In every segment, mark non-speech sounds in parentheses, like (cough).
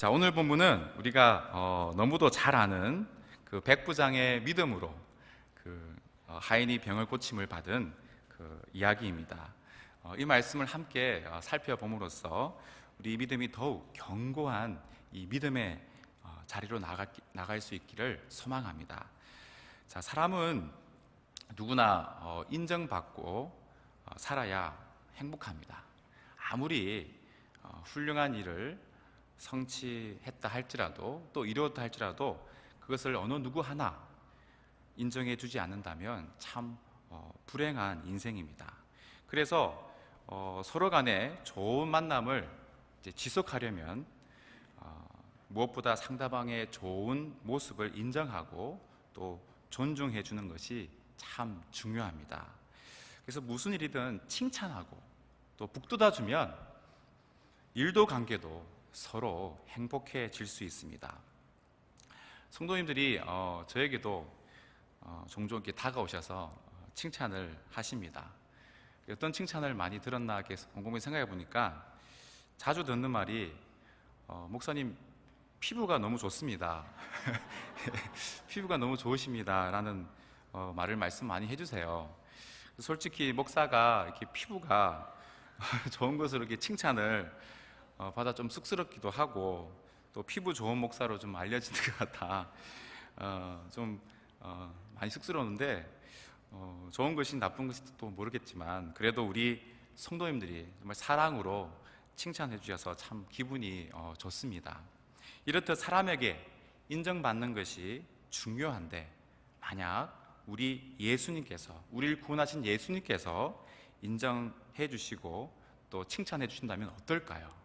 자, 오늘 본문은 우리가 어, 너무도 잘 아는 그 백부장의 믿음으로 그 어, 하인이 병을 고침을 받은 그 이야기입니다. 어, 이 말씀을 함께 어, 살펴봄으로써 우리 믿음이 더욱 견고한 이 믿음의 어, 자리로 나가, 나갈 수 있기를 소망합니다. 자, 사람은 누구나 어, 인정받고 어, 살아야 행복합니다. 아무리 어, 훌륭한 일을 성취했다 할지라도 또 이루었다 할지라도 그것을 어느 누구 하나 인정해 주지 않는다면 참 어, 불행한 인생입니다. 그래서 어, 서로 간에 좋은 만남을 지속하려면 어, 무엇보다 상대방의 좋은 모습을 인정하고 또 존중해 주는 것이 참 중요합니다. 그래서 무슨 일이든 칭찬하고 또 북돋아 주면 일도 관계도 서로 행복해질 수 있습니다. 성도님들이 어, 저에게도 어, 종종 이렇게 다가오셔서 어, 칭찬을 하십니다. 어떤 칭찬을 많이 들었나 곰곰이 생각해 보니까 자주 듣는 말이 어, 목사님 피부가 너무 좋습니다. (laughs) 피부가 너무 좋으십니다라는 어, 말을 말씀 많이 해주세요. 솔직히 목사가 이렇게 피부가 (laughs) 좋은 것으로 이렇게 칭찬을 어, 받아 좀 쑥스럽기도 하고 또 피부 좋은 목사로 좀 알려지는 (laughs) 것 같아 어, 좀 어, 많이 쑥스러운데 어, 좋은 것이 나쁜 것이 또 모르겠지만 그래도 우리 성도님들이 정말 사랑으로 칭찬해 주셔서 참 기분이 어, 좋습니다. 이렇듯 사람에게 인정받는 것이 중요한데 만약 우리 예수님께서 우리를 구원하신 예수님께서 인정해 주시고 또 칭찬해 주신다면 어떨까요?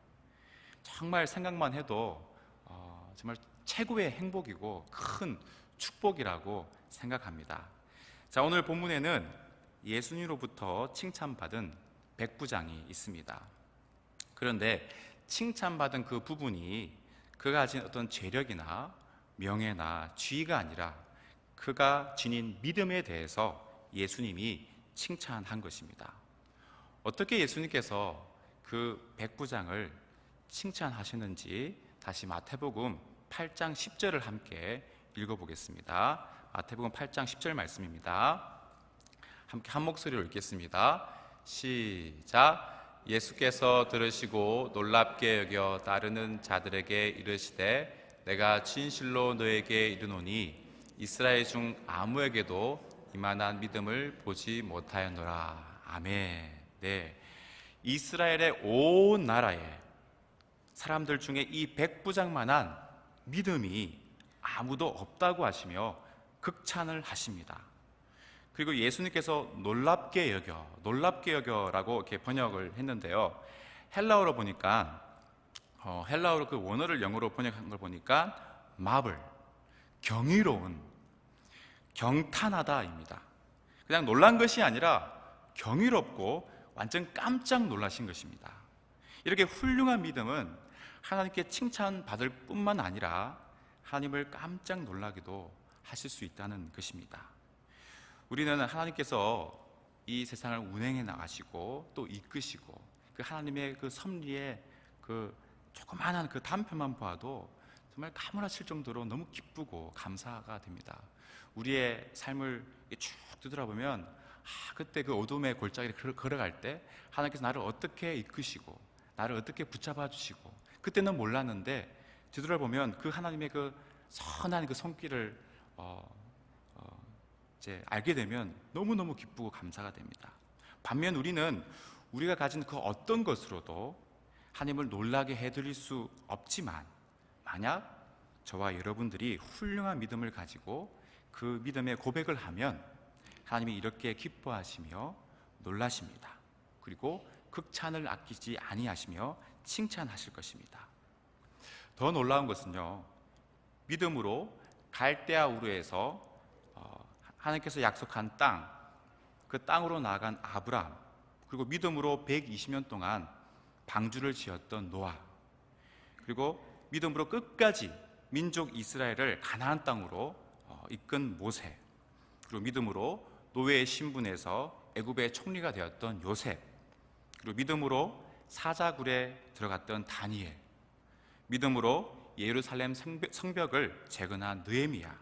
정말 생각만 해도 어, 정말 최고의 행복이고 큰 축복이라고 생각합니다. 자 오늘 본문에는 예수님으로부터 칭찬받은 백부장이 있습니다. 그런데 칭찬받은 그 부분이 그가 가진 어떤 재력이나 명예나 지위가 아니라 그가 지닌 믿음에 대해서 예수님이 칭찬한 것입니다. 어떻게 예수님께서 그 백부장을 칭찬하시는지 다시 마태복음 8장 10절을 함께 읽어보겠습니다. 마태복음 8장 10절 말씀입니다. 함께 한 목소리로 읽겠습니다. 시작. 예수께서 들으시고 놀랍게 여겨 따르는 자들에게 이르시되 내가 진실로 너에게 이르노니 이스라엘 중 아무에게도 이만한 믿음을 보지 못하였노라. 아멘. 네. 이스라엘의 온 나라에 사람들 중에 이 백부장만한 믿음이 아무도 없다고 하시며 극찬을 하십니다. 그리고 예수님께서 놀랍게 여겨, 놀랍게 여겨라고 이렇게 번역을 했는데요. 헬라어로 보니까 어, 헬라어로 그 원어를 영어로 번역한 걸 보니까 마블, 경이로운, 경탄하다입니다. 그냥 놀란 것이 아니라 경이롭고 완전 깜짝 놀라신 것입니다. 이렇게 훌륭한 믿음은 하나님께 칭찬받을 뿐만 아니라 하나님을 깜짝 놀라기도 하실 수 있다는 것입니다. 우리는 하나님께서 이 세상을 운행해 나가시고 또 이끄시고 그 하나님의 그 섭리의 그 조그마한 그 단편만 봐도 정말 가물하실 정도로 너무 기쁘고 감사가 됩니다. 우리의 삶을 쭉 뒤돌아보면 아, 그때 그 어둠의 골짜기를 걸어갈 때 하나님께서 나를 어떻게 이끄시고 나를 어떻게 붙잡아 주시고 그때는 몰랐는데 뒤돌아보면 그 하나님의 그 선한 그 손길을 어, 어, 이제 알게 되면 너무너무 기쁘고 감사가 됩니다. 반면 우리는 우리가 가진 그 어떤 것으로도 하나님을 놀라게 해드릴 수 없지만 만약 저와 여러분들이 훌륭한 믿음을 가지고 그 믿음의 고백을 하면 하나님이 이렇게 기뻐하시며 놀라십니다. 그리고 극찬을 아끼지 아니하시며 칭찬하실 것입니다. 더 놀라운 것은요. 믿음으로 갈대아 우르에서 어, 하나님께서 약속한 땅, 그 땅으로 나간 아브람, 그리고 믿음으로 120년 동안 방주를 지었던 노아, 그리고 믿음으로 끝까지 민족 이스라엘을 가나안 땅으로 어, 이끈 모세, 그리고 믿음으로 노예의 신분에서 애굽의 총리가 되었던 요셉, 그리고 믿음으로 사자굴에 들어갔던 다니엘, 믿음으로 예루살렘 성벽- 성벽을 재건한 느헤미야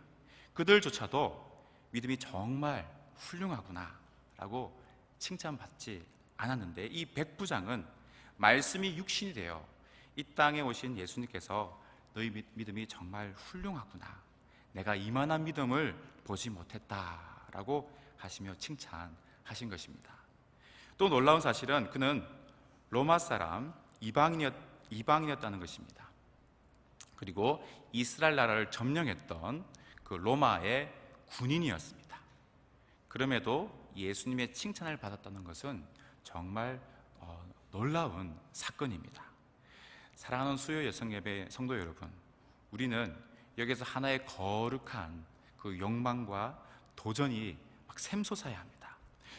그들조차도 믿음이 정말 훌륭하구나 라고 칭찬받지 않았는데 이 백부장은 말씀이 육신이 되어 이 땅에 오신 예수님께서 너희 믿- 믿음이 정말 훌륭하구나. 내가 이만한 믿음을 보지 못했다 라고 하시며 칭찬하신 것입니다. 또 놀라운 사실은 그는 로마 사람 이방인이었, 이방인이었다는 것입니다. 그리고 이스라엘 나라를 점령했던 그 로마의 군인이었습니다. 그럼에도 예수님의 칭찬을 받았다는 것은 정말 어, 놀라운 사건입니다. 사랑하는 수요 여성 예배 성도 여러분, 우리는 여기서 하나의 거룩한 그 욕망과 도전이 막 샘솟아야 합니다.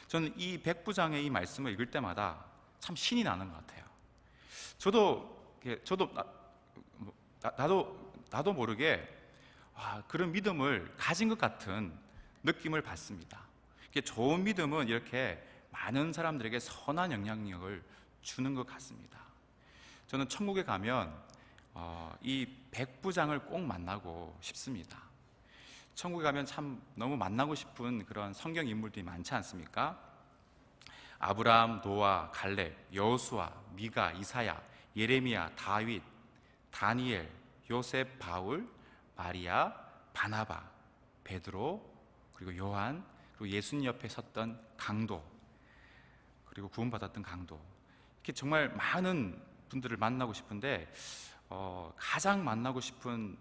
저는 이 백부장의 이 말씀을 읽을 때마다 참 신이 나는 것 같아요. 저도 저도 나, 뭐, 나, 나도 나도 모르게 와, 그런 믿음을 가진 것 같은 느낌을 받습니다. 좋은 믿음은 이렇게 많은 사람들에게 선한 영향력을 주는 것 같습니다. 저는 천국에 가면 어, 이 백부장을 꼭 만나고 싶습니다. 천국에 가면 참 너무 만나고 싶은 그런 성경 인물들이 많지 않습니까? 아브라함, 노아, 갈렙, 여호수아, 미가, 이사야, 예레미야, 다윗, 다니엘, 요셉, 바울, 마리아, 바나바, 베드로, 그리고 요한, 그리고 예수님 옆에 섰던 강도, 그리고 구원받았던 강도. 이렇게 정말 많은 분들을 만나고 싶은데 어, 가장 만나고 싶은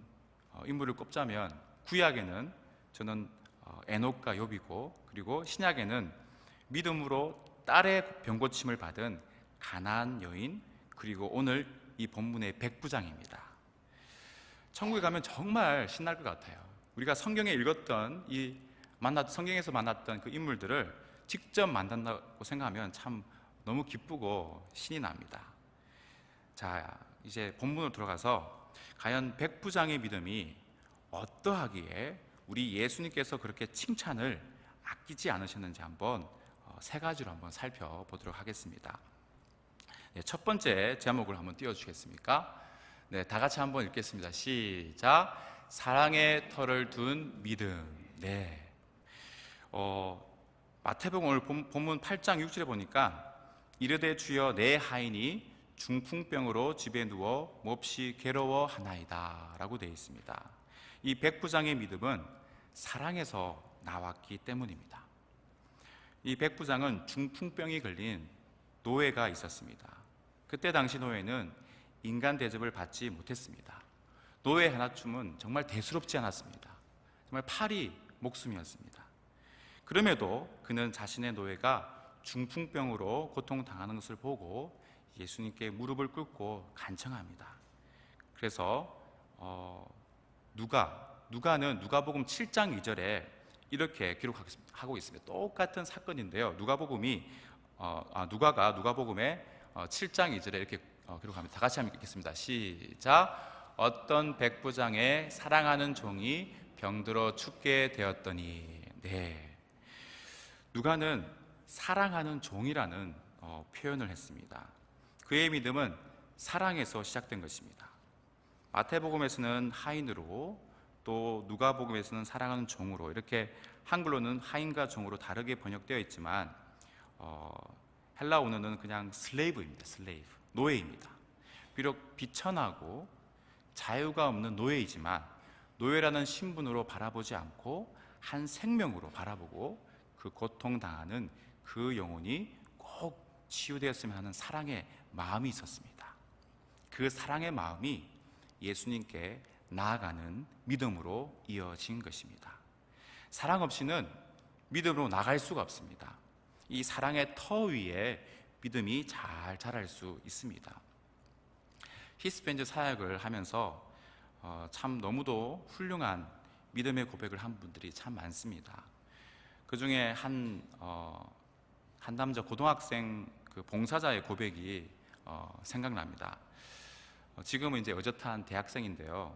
어, 인물을 꼽자면 구약에는 저는 어, 에녹과 욥이고 그리고 신약에는 믿음으로 딸의 병고침을 받은 가나안 여인 그리고 오늘 이 본문의 백부장입니다. 천국에 가면 정말 신날 것 같아요. 우리가 성경에 읽었던 이 만났 성경에서 만났던 그 인물들을 직접 만난다고 생각하면 참 너무 기쁘고 신이 납니다. 자, 이제 본문으로 들어가서 과연 백부장의 믿음이 어떠하기에 우리 예수님께서 그렇게 칭찬을 아끼지 않으셨는지 한번 어, 세 가지로 한번 살펴보도록 하겠습니다. 네, 첫 번째 제목을 한번 띄워주시겠습니까? 네, 다 같이 한번 읽겠습니다. 시작. 사랑의 털을 둔 믿음. 네. 어, 마태복음 오늘 본- 본문 8장 6절에 보니까 이르되 주여 내 하인이 중풍병으로 집에 누워 몹시 괴로워하나이다 라고 되어 있습니다. 이 백부장의 믿음은 사랑에서 나왔기 때문입니다. 이 백부장은 중풍병이 걸린 노예가 있었습니다. 그때 당시 노예는 인간 대접을 받지 못했습니다. 노예 하나쯤은 정말 대수롭지 않았습니다. 정말 팔이 목숨이었습니다. 그럼에도 그는 자신의 노예가 중풍병으로 고통당하는 것을 보고 예수님께 무릎을 꿇고 간청합니다. 그래서 어, 누가 누가는 누가복음 7장 2절에 이렇게 기록하고 있습니다. 똑같은 사건인데요. 누가복음이 어, 아, 누가가 누가복음의 어, 7장 2절에 이렇게 어, 기록합니다. 다 같이 한번 읽겠습니다. 시작. 어떤 백부장의 사랑하는 종이 병들어 죽게 되었더니 네. 누가는 사랑하는 종이라는 어, 표현을 했습니다. 그의 믿음은 사랑에서 시작된 것입니다. 마태복음에서는 하인으로 또 누가복음에서는 사랑하는 종으로 이렇게 한글로는 하인과 종으로 다르게 번역되어 있지만 어, 헬라 원어는 그냥 슬레이브입니다. 슬레이브 노예입니다. 비록 비천하고 자유가 없는 노예이지만 노예라는 신분으로 바라보지 않고 한 생명으로 바라보고 그 고통 당하는 그 영혼이 꼭 치유되었으면 하는 사랑의 마음이 있었습니다. 그 사랑의 마음이 예수님께 나아가는 믿음으로 이어진 것입니다. 사랑 없이는 믿음으로 나갈 수가 없습니다. 이 사랑의 터 위에 믿음이 잘 자랄 수 있습니다. 히스펜즈 사역을 하면서 어, 참 너무도 훌륭한 믿음의 고백을 한 분들이 참 많습니다. 그 중에 한, 어, 한 남자 고등학생 그 봉사자의 고백이 어, 생각납니다. 어, 지금은 이제 어젓한 대학생인데요.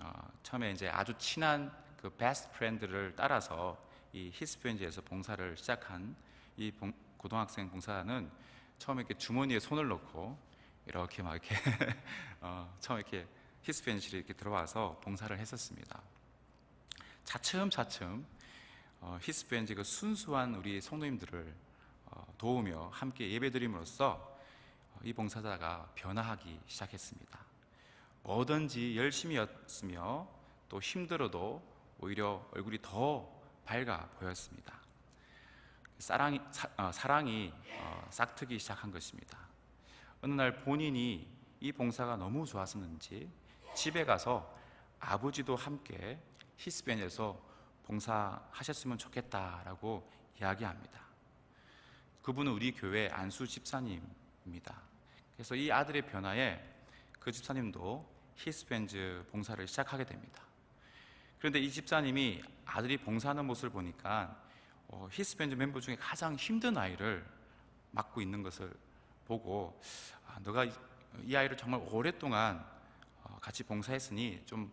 어, 처음에 이제 아주 친한 그 베스트 프렌드를 따라서 이 히스펜지에서 봉사를 시작한 이 봉- 고등학생 봉사는 처음에 이렇게 주머니에 손을 넣고 이렇게 막 이렇게 (laughs) 어, 처음 이렇게 히스펜실에 이렇게 들어와서 봉사를 했었습니다. 차츰차츰 어, 히스펜지 그 순수한 우리 성도님들을 어, 도우며 함께 예배드림으로써 어, 이 봉사자가 변화하기 시작했습니다. 뭐든지 열심히 였으며 또 힘들어도 오히려 얼굴이 더 밝아 보였습니다. 사랑이, 사, 어, 사랑이 어, 싹트기 시작한 것입니다. 어느 날 본인이 이 봉사가 너무 좋았었는지 집에 가서 아버지도 함께 히스벤에서 봉사하셨으면 좋겠다라고 이야기합니다. 그분은 우리 교회 안수 집사님입니다. 그래서 이 아들의 변화에 그 집사님도 히스벤즈 봉사를 시작하게 됩니다. 그런데 이 집사님이 아들이 봉사하는 모습을 보니까 어, 히스벤즈 멤버 중에 가장 힘든 아이를 맡고 있는 것을 보고 아, 너가 이, 이 아이를 정말 오랫동안 어, 같이 봉사했으니 좀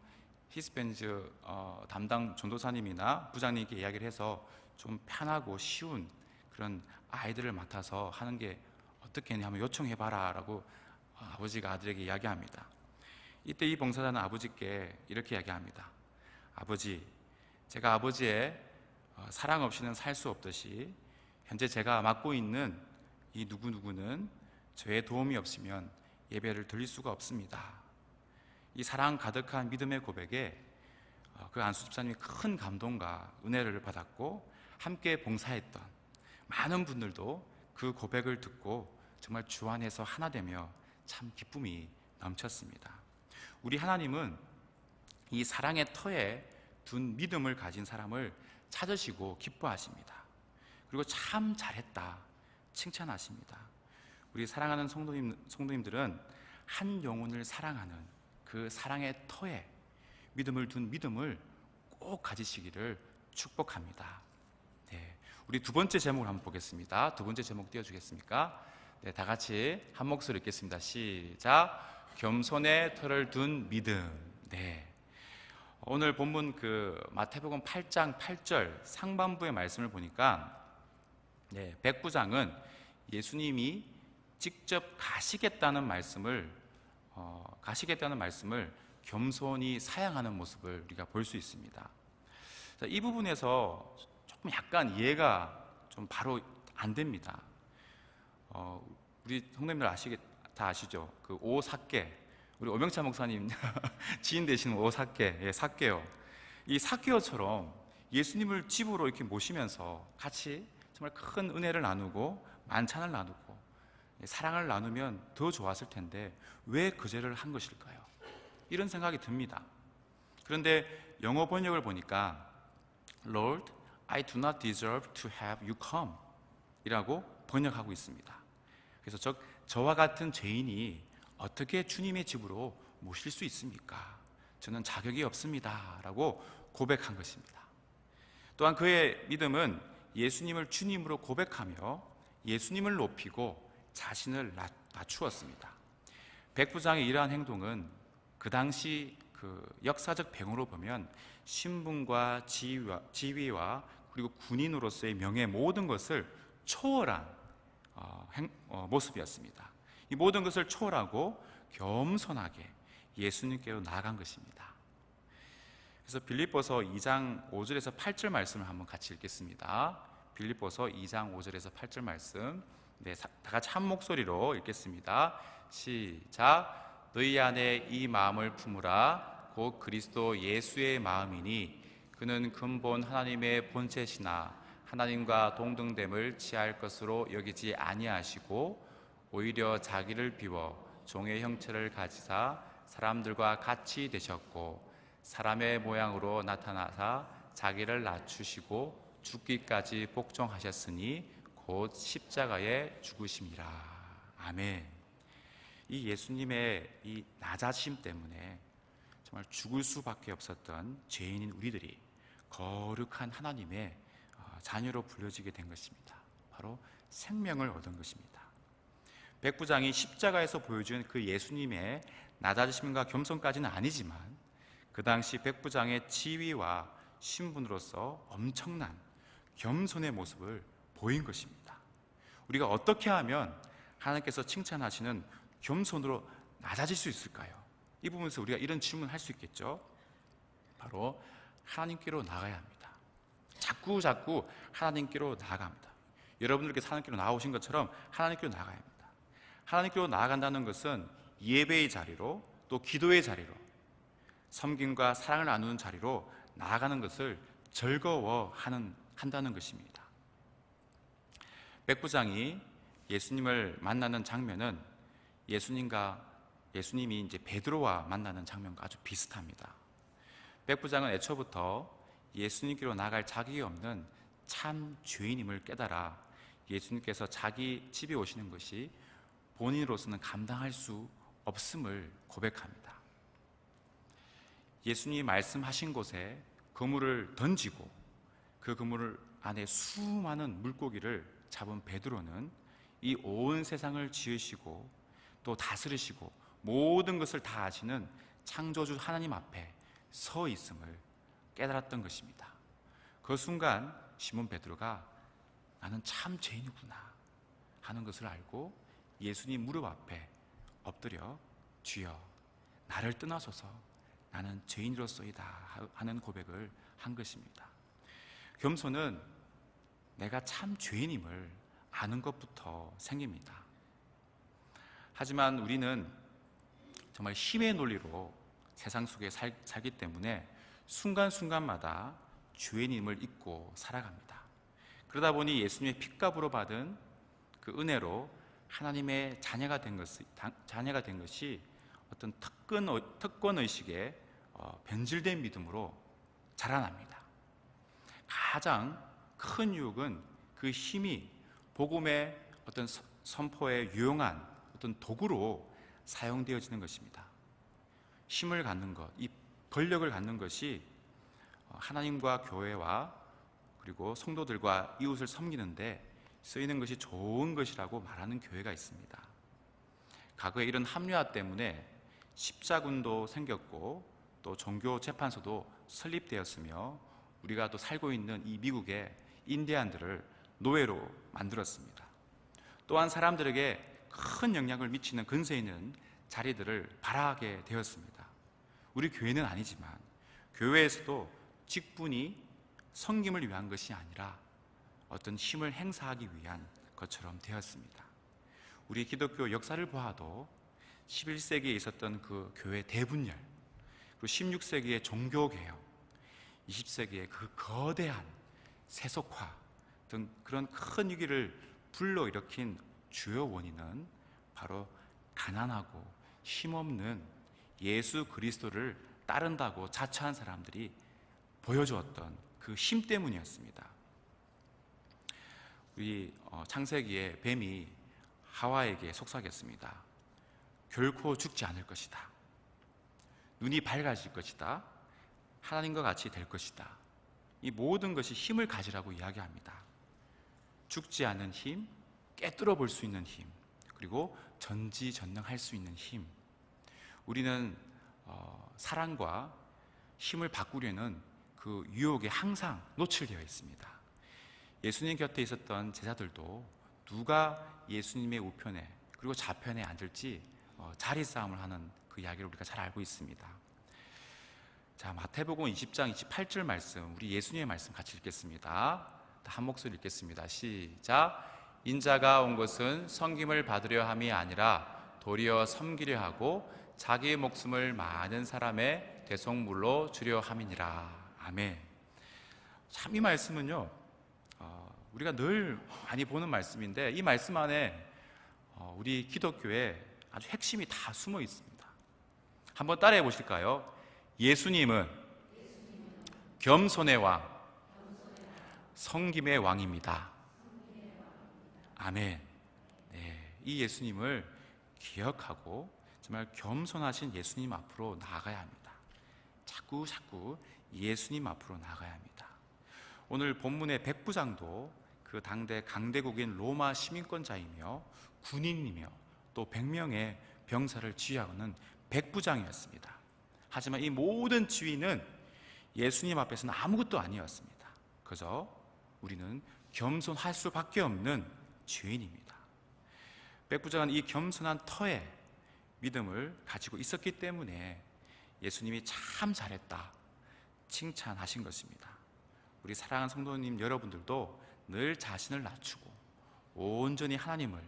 히스벤즈 어, 담당 전도사님이나 부장님께 이야기를 해서 좀 편하고 쉬운 그런 아이들을 맡아서 하는 게 어떻겠냐 하면 요청해봐라 라고 어, 아버지가 아들에게 이야기합니다. 이때 이 봉사자는 아버지께 이렇게 이야기합니다. 아버지, 제가 아버지의 어, 사랑 없이는 살 수 없듯이 현재 제가 맡고 있는 이 누구누구는 저의 도움이 없으면 예배를 드릴 수가 없습니다. 이 사랑 가득한 믿음의 고백에 어, 그 안수 집사님이 큰 감동과 은혜를 받았고 함께 봉사했던 많은 분들도 그 고백을 듣고 정말 주 안에서 하나 되며 참 기쁨이 넘쳤습니다. 우리 하나님은 이 사랑의 터에 둔 믿음을 가진 사람을 찾으시고 기뻐하십니다. 그리고 참 잘했다 칭찬하십니다. 우리 사랑하는 성도님, 성도님들은 한 영혼을 사랑하는 그 사랑의 터에 믿음을 둔 믿음을 꼭 가지시기를 축복합니다. 네, 우리 두 번째 제목을 한번 보겠습니다. 두 번째 제목 띄워주겠습니까? 네, 다 같이 한 목소리 읽겠습니다. 시작. 겸손의 터를 둔 믿음. 네. 오늘 본문 그 마태복음 8장 8절 상반부의 말씀을 보니까 네, 백부장은 예수님이 직접 가시겠다는 말씀을 어, 가시겠다는 말씀을 겸손히 사양하는 모습을 우리가 볼 수 있습니다. 자, 이 부분에서 조금 약간 이해가 좀 바로 안 됩니다. 어, 우리 성도님들 아시겠 다 아시죠? 그 오사케 우리 오명차 목사님 (laughs) 지인 되시는 오사케 예, 사케요. 이 사케요처럼 예수님을 집으로 이렇게 모시면서 같이 정말 큰 은혜를 나누고 만찬을 나누고 예, 사랑을 나누면 더 좋았을 텐데 왜 그 죄를 한 것일까요? 이런 생각이 듭니다. 그런데 영어 번역을 보니까 Lord, I do not deserve to have you come 이라고 번역하고 있습니다. 그래서 저, 저와 같은 죄인이 어떻게 주님의 집으로 모실 수 있습니까? 저는 자격이 없습니다. 라고 고백한 것입니다. 또한 그의 믿음은 예수님을 주님으로 고백하며 예수님을 높이고 자신을 낮추었습니다. 백부장의 이러한 행동은 그 당시 그 역사적 배경으로 보면 신분과 지위와, 지위와 그리고 군인으로서의 명예 모든 것을 초월한 모습이었습니다. 이 모든 것을 초월하고 겸손하게 예수님께로 나아간 것입니다. 그래서 빌립보서 2장 5절에서 8절 말씀을 한번 같이 읽겠습니다. 빌립보서 2장 5절에서 8절 말씀. 네, 다 같이 한 목소리로 읽겠습니다. 시작. 너희 안에 이 마음을 품으라. 곧 그리스도 예수의 마음이니 그는 근본 하나님의 본체시나 하나님과 동등됨을 취할 것으로 여기지 아니하시고 오히려 자기를 비워 종의 형체를 가지사 사람들과 같이 되셨고 사람의 모양으로 나타나사 자기를 낮추시고 죽기까지 복종하셨으니 곧 십자가에 죽으심이라. 아멘. 이 예수님의 이 낮아심 때문에 정말 죽을 수밖에 없었던 죄인인 우리들이 거룩한 하나님의 어, 자녀로 불려지게 된 것입니다. 바로 생명을 얻은 것입니다. 백부장이 십자가에서 보여준 그 예수님의 낮아지심과 겸손까지는 아니지만 그 당시 백부장의 지위와 신분으로서 엄청난 겸손의 모습을 보인 것입니다. 우리가 어떻게 하면 하나님께서 칭찬하시는 겸손으로 낮아질 수 있을까요? 이 부분에서 우리가 이런 질문을 할 수 있겠죠. 바로 하나님께로 나가야 합니다. 자꾸 자꾸 하나님께로 나아갑니다. 여러분들께서 하나님께로 나오신 것처럼 하나님께로 나가야 합니다. 하나님께로 나아간다는 것은 예배의 자리로 또 기도의 자리로 섬김과 사랑을 나누는 자리로 나아가는 것을 즐거워하는 한다는 것입니다. 백부장이 예수님을 만나는 장면은 예수님과 예수님이 이제 베드로와 만나는 장면과 아주 비슷합니다. 백부장은 애초부터 예수님께로 나갈 자격이 없는 참 죄인임을 깨달아 예수님께서 자기 집에 오시는 것이 본인으로서는 감당할 수 없음을 고백합니다. 예수님이 말씀하신 곳에 그물을 던지고 그 그물 안에 수많은 물고기를 잡은 베드로는 이 온 세상을 지으시고 또 다스리시고 모든 것을 다 아시는 창조주 하나님 앞에 서 있음을 깨달았던 것입니다. 그 순간 시몬 베드로가 나는 참 죄인이구나 하는 것을 알고 예수님 무릎 앞에 엎드려 주여 나를 떠나소서 나는 죄인으로서이다 하는 고백을 한 것입니다. 겸손은 내가 참 죄인임을 아는 것부터 생깁니다. 하지만 우리는 정말 힘의 논리로 세상 속에 살, 살기 때문에 순간순간마다 죄인임을 잊고 살아갑니다. 그러다 보니 예수님의 핏값으로 받은 그 은혜로 하나님의 자녀가 된 것이, 자녀가 된 것이 어떤 특권, 특권 의식에 어, 변질된 믿음으로 자라납니다. 가장 큰 유혹은 그 힘이 복음의 어떤 선포에 유용한 어떤 도구로 사용되어지는 것입니다. 힘을 갖는 것, 이 권력을 갖는 것이 하나님과 교회와 그리고 성도들과 이웃을 섬기는데 쓰이는 것이 좋은 것이라고 말하는 교회가 있습니다. 과거에 이런 합리화 때문에 십자군도 생겼고 또 종교 재판소도 설립되었으며 우리가 또 살고 있는 이 미국의 인디안들을 노예로 만들었습니다. 또한 사람들에게 큰 영향을 미치는 근세 있는 자리들을 발하게 되었습니다. 우리 교회는 아니지만 교회에서도 직분이 성김을 위한 것이 아니라 어떤 힘을 행사하기 위한 것처럼 되었습니다. 우리 기독교 역사를 보아도 11세기에 있었던 그 교회 대분열, 그리고 16세기의 종교개혁, 20세기의 그 거대한 세속화 등 그런 큰 위기를 불러일으킨 주요 원인은 바로 가난하고 힘없는 예수 그리스도를 따른다고 자처한 사람들이 보여주었던 그 힘 때문이었습니다. 우리 어, 창세기에 뱀이 하와에게 속삭였습니다. 결코 죽지 않을 것이다. 눈이 밝아질 것이다. 하나님과 같이 될 것이다. 이 모든 것이 힘을 가지라고 이야기합니다. 죽지 않은 힘, 깨뜨려 볼 수 있는 힘, 그리고 전지전능할 수 있는 힘. 우리는 어, 사랑과 힘을 바꾸려는 그 유혹에 항상 노출되어 있습니다. 예수님 곁에 있었던 제자들도 누가 예수님의 우편에 그리고 좌편에 앉을지 어, 자리 싸움을 하는 그 이야기를 우리가 잘 알고 있습니다. 자 마태복음 20장 28절 말씀 우리 예수님의 말씀 같이 읽겠습니다. 한 목소리 읽겠습니다. 시작. 인자가 온 것은 섬김을 받으려 함이 아니라 도리어 섬기려 하고 자기의 목숨을 많은 사람의 대속물로 주려 함이니라. 아멘. 참 이 말씀은요, 어, 우리가 늘 많이 보는 말씀인데 이 말씀 안에 어, 우리 기독교에 아주 핵심이 다 숨어 있습니다. 한번 따라해 보실까요? 예수님은 겸손의 왕, 성김의 왕입니다. 아멘. 네, 이 예수님을 기억하고 정말 겸손하신 예수님 앞으로 나아가야 합니다. 자꾸 자꾸 예수님 앞으로 나가야 합니다. 오늘 본문의 백부장도 그 당대 강대국인 로마 시민권자이며 군인이며 또 100명의 병사를 지휘하는 백부장이었습니다. 하지만 이 모든 지위는 예수님 앞에서는 아무것도 아니었습니다. 그저 우리는 겸손할 수밖에 없는 죄인입니다. 백부장은 이 겸손한 터에 믿음을 가지고 있었기 때문에 예수님이 참 잘했다 칭찬하신 것입니다. 우리 사랑하는 성도님 여러분들도 늘 자신을 낮추고 온전히 하나님을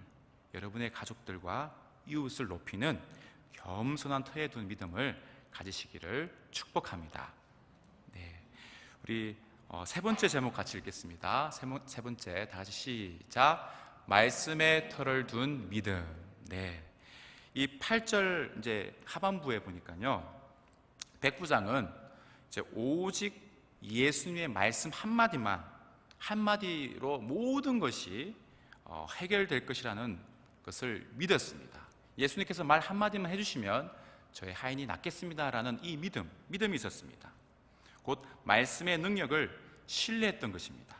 여러분의 가족들과 이웃을 높이는 겸손한 터에 둔 믿음을 가지시기를 축복합니다. 네, 우리 어, 세 번째 제목 같이 읽겠습니다. 세, 번째 다 같이 시작. 말씀의 터를 둔 믿음. 네, 이 8절 이제 하반부에 보니까요. 백부장은 이제 오직 예수님의 말씀 한마디만 한마디로 모든 것이 어, 해결될 것이라는 것을 믿었습니다. 예수님께서 말 한마디만 해주시면 저의 하인이 낫겠습니다라는 이 믿음, 믿음이 있었습니다. 곧 말씀의 능력을 신뢰했던 것입니다.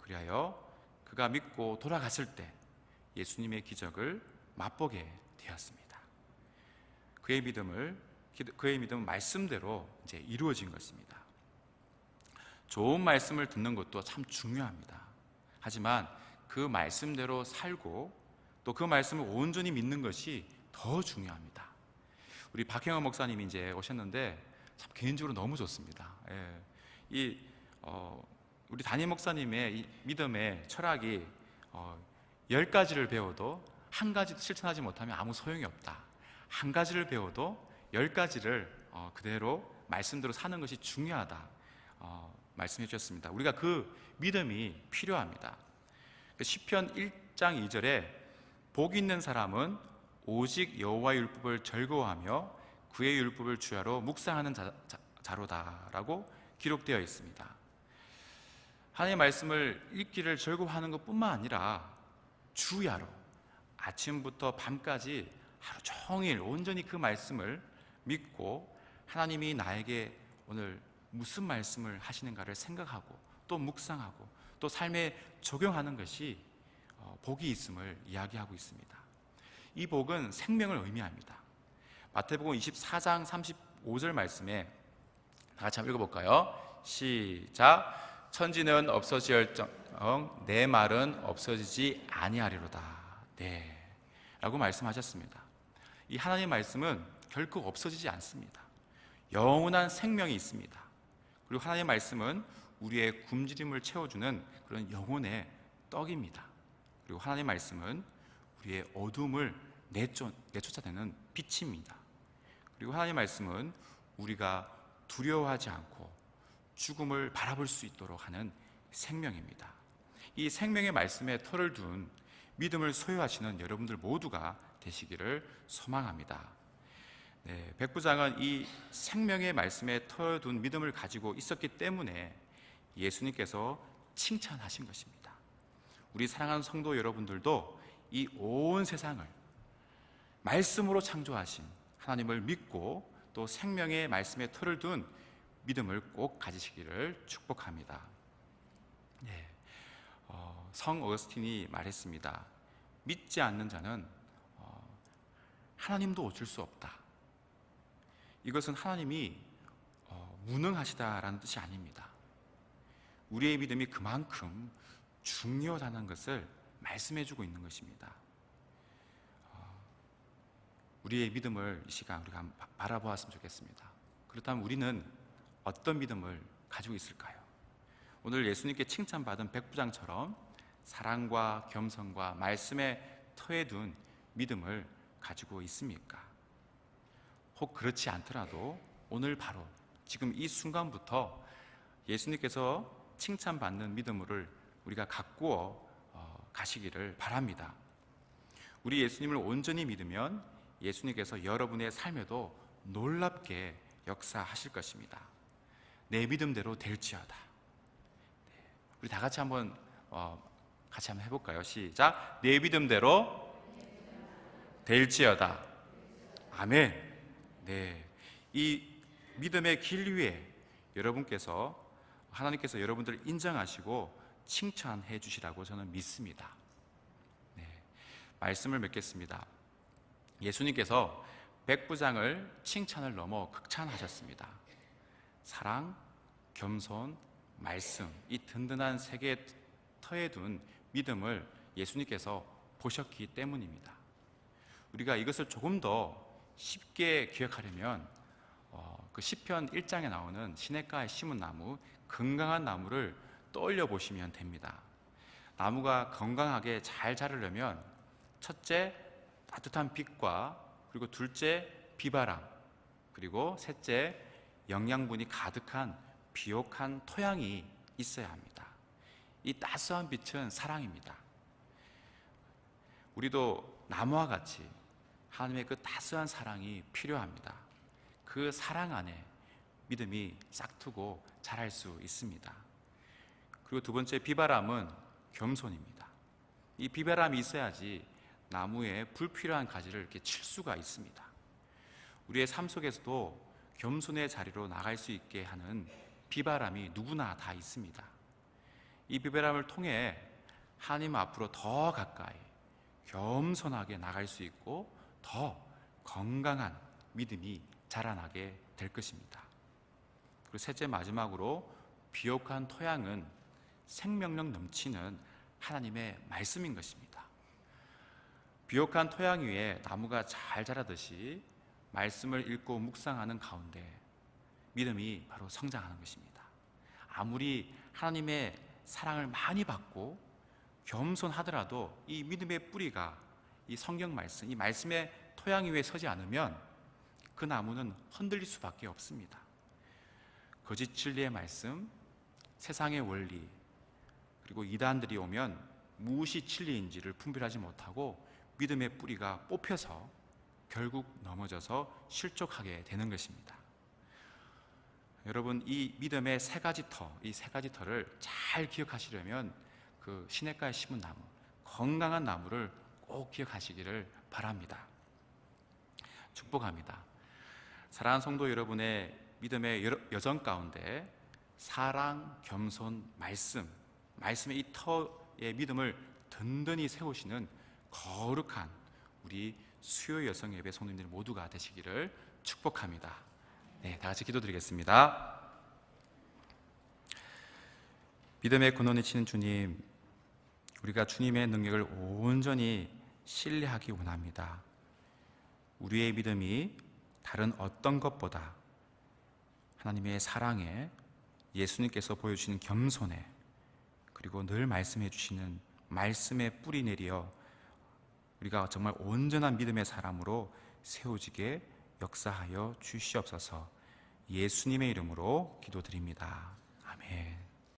그리하여 그가 믿고 돌아갔을 때 예수님의 기적을 맛보게 되었습니다. 그의 믿음을 그의 믿음은 말씀대로 이제 이루어진 것입니다. 좋은 말씀을 듣는 것도 참 중요합니다. 하지만 그 말씀대로 살고 또 그 말씀을 온전히 믿는 것이 더 중요합니다. 우리 박형원 목사님이 이제 오셨는데 참 개인적으로 너무 좋습니다. 예. 이 어, 우리 담임 목사님의 이 믿음의 철학이 어, 열 가지를 배워도 한 가지도 실천하지 못하면 아무 소용이 없다. 한 가지를 배워도 열 가지를 어, 그대로 말씀대로 사는 것이 중요하다. 어, 말씀해 주셨습니다. 우리가 그 믿음이 필요합니다. 그 시편 1장 2절에 복 있는 사람은 오직 여호와의 율법을 즐거워하며 그의 율법을 주야로 묵상하는 자, 자, 로다라고 기록되어 있습니다. 하나님의 말씀을 읽기를 즐거워하는 것뿐만 아니라 주야로 아침부터 밤까지 하루 종일 온전히 그 말씀을 믿고 하나님이 나에게 오늘 무슨 말씀을 하시는가를 생각하고 또 묵상하고 또 삶에 적용하는 것이 어, 복이 있음을 이야기하고 있습니다. 이 복은 생명을 의미합니다. 마태복음 24장 35절 말씀에 다 같이 한번 읽어볼까요? 시작. 천지는 없어지얼정 내 말은 없어지지 아니하리로다. 네. 라고 말씀하셨습니다. 이 하나님의 말씀은 결코 없어지지 않습니다. 영원한 생명이 있습니다. 그리고 하나님의 말씀은 우리의 굶주림을 채워주는 그런 영혼의 떡입니다. 그리고 하나님의 말씀은 우리의 어둠을 내쫓, 내쫓아내는 빛입니다. 그리고 하나님의 말씀은 우리가 두려워하지 않고 죽음을 바라볼 수 있도록 하는 생명입니다. 이 생명의 말씀에 털을 둔 믿음을 소유하시는 여러분들 모두가 되시기를 소망합니다. 네, 백부장은 이 생명의 말씀에 털을 둔 믿음을 가지고 있었기 때문에 예수님께서 칭찬하신 것입니다. 우리 사랑하는 성도 여러분들도 이 온 세상을 말씀으로 창조하신 하나님을 믿고 또 생명의 말씀에 털을 둔 믿음을 꼭 가지시기를 축복합니다. 성 어거스틴이 말했습니다. 믿지 않는 자는 어, 하나님도 어쩔 수 없다. 이것은 하나님이 어, 무능하시다라는 뜻이 아닙니다. 우리의 믿음이 그만큼 중요하다는 것을 말씀해주고 있는 것입니다. 어, 우리의 믿음을 이 시간 우리가 바라보았으면 좋겠습니다. 그렇다면 우리는 어떤 믿음을 가지고 있을까요? 오늘 예수님께 칭찬받은 백부장처럼 사랑과 겸손과 말씀에 터에 둔 믿음을 가지고 있습니까? 혹 그렇지 않더라도 오늘 바로 지금 이 순간부터 예수님께서 칭찬받는 믿음을 우리가 가꾸어 어, 가시기를 바랍니다. 우리 예수님을 온전히 믿으면 예수님께서 여러분의 삶에도 놀랍게 역사하실 것입니다. 내 믿음대로 될지어다. 네, 우리 다 같이 한번 어, 같이 한번 해볼까요? 시작. 내 믿음대로 될지어다. 아멘. 네, 이 믿음의 길 위에 여러분께서 하나님께서 여러분들을 인정하시고 칭찬해 주시라고 저는 믿습니다. 네, 말씀을 맺겠습니다. 예수님께서 백부장을 칭찬을 넘어 극찬하셨습니다. 사랑, 겸손, 말씀 이 든든한 세 개의 터에 둔 믿음을 예수님께서 보셨기 때문입니다. 우리가 이것을 조금 더 쉽게 기억하려면 어, 그 시편 1장에 나오는 시냇가에 심은 나무, 건강한 나무를 떠올려 보시면 됩니다. 나무가 건강하게 잘 자라려면 첫째 따뜻한 빛과 그리고 둘째 비바람 그리고 셋째 영양분이 가득한 비옥한 토양이 있어야 합니다. 이 따스한 빛은 사랑입니다. 우리도 나무와 같이 하나님의 그 따스한 사랑이 필요합니다. 그 사랑 안에 믿음이 싹트고 자랄 수 있습니다. 그리고 두 번째 비바람은 겸손입니다. 이 비바람이 있어야지 나무에 불필요한 가지를 이렇게 칠 수가 있습니다. 우리의 삶 속에서도 겸손의 자리로 나갈 수 있게 하는 비바람이 누구나 다 있습니다. 이 비바람을 통해 하나님 앞으로 더 가까이 겸손하게 나갈 수 있고 더 건강한 믿음이 자라나게 될 것입니다. 그리고 셋째 마지막으로 비옥한 토양은 생명력 넘치는 하나님의 말씀인 것입니다. 비옥한 토양 위에 나무가 잘 자라듯이 말씀을 읽고 묵상하는 가운데 믿음이 바로 성장하는 것입니다. 아무리 하나님의 사랑을 많이 받고 겸손하더라도 이 믿음의 뿌리가 이 성경 말씀, 이 말씀의 토양 위에 서지 않으면 그 나무는 흔들릴 수밖에 없습니다. 거짓 진리의 말씀, 세상의 원리, 그리고 이단들이 오면 무엇이 진리인지를 분별하지 못하고 믿음의 뿌리가 뽑혀서 결국 넘어져서 실족하게 되는 것입니다. 여러분 이 믿음의 세 가지 터, 이 세 가지 터를 잘 기억하시려면 그 시냇가에 심은 나무, 건강한 나무를 꼭 기억하시기를 바랍니다. 축복합니다. 사랑하는 성도 여러분의 믿음의 여- 여정 가운데 사랑, 겸손, 말씀, 말씀의 이 터의 믿음을 든든히 세우시는 거룩한 우리 수요 여성 예배 성도님들 모두가 되시기를 축복합니다. 네, 다 같이 기도드리겠습니다. 믿음의 근원이 치는 주님, 우리가 주님의 능력을 온전히 신뢰하기 원합니다. 우리의 믿음이 다른 어떤 것보다 하나님의 사랑에 예수님께서 보여주시는 겸손에 그리고 늘 말씀해 주시는 말씀의 뿌리 내리어 우리가 정말 온전한 믿음의 사람으로 세워지게 역사하여 주시옵소서 예수님의 이름으로 기도드립니다. 아멘.